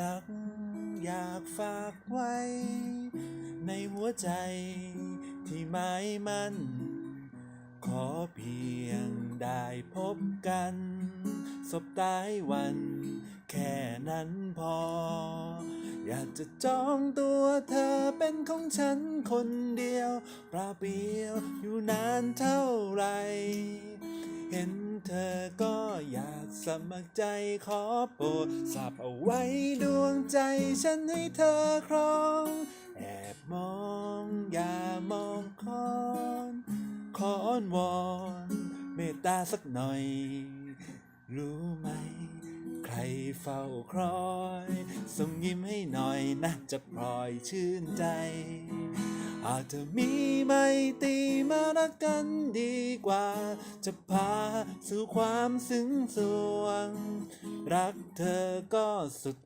รัก อยากฝากไว้ ในหัวใจที่หมายมันขอเพียงได้พบกัน สบตายวัน แค่นั้นพอ อยากจะจองตัวเธอเป็นของฉันคนเดียวปล่าเปียวอยู่นานเท่าไหรเห็น เธอก็อยากสมัครใจขอโปรดสับเอาไว้ดวงใจฉันให้เธอครอง แอบมองอย่ามองคอนขออ้อนวอนเมตตาสักหน่อย รู้ไหม ใครเฝ้าคอยส่งยิ้มให้หน่อยนะจะพลอยชื่นใจ อาจจะมีไม่ตีมารักกันดีกว่า จะพาสู่ความซึ้งสวง รักเธอก็สุด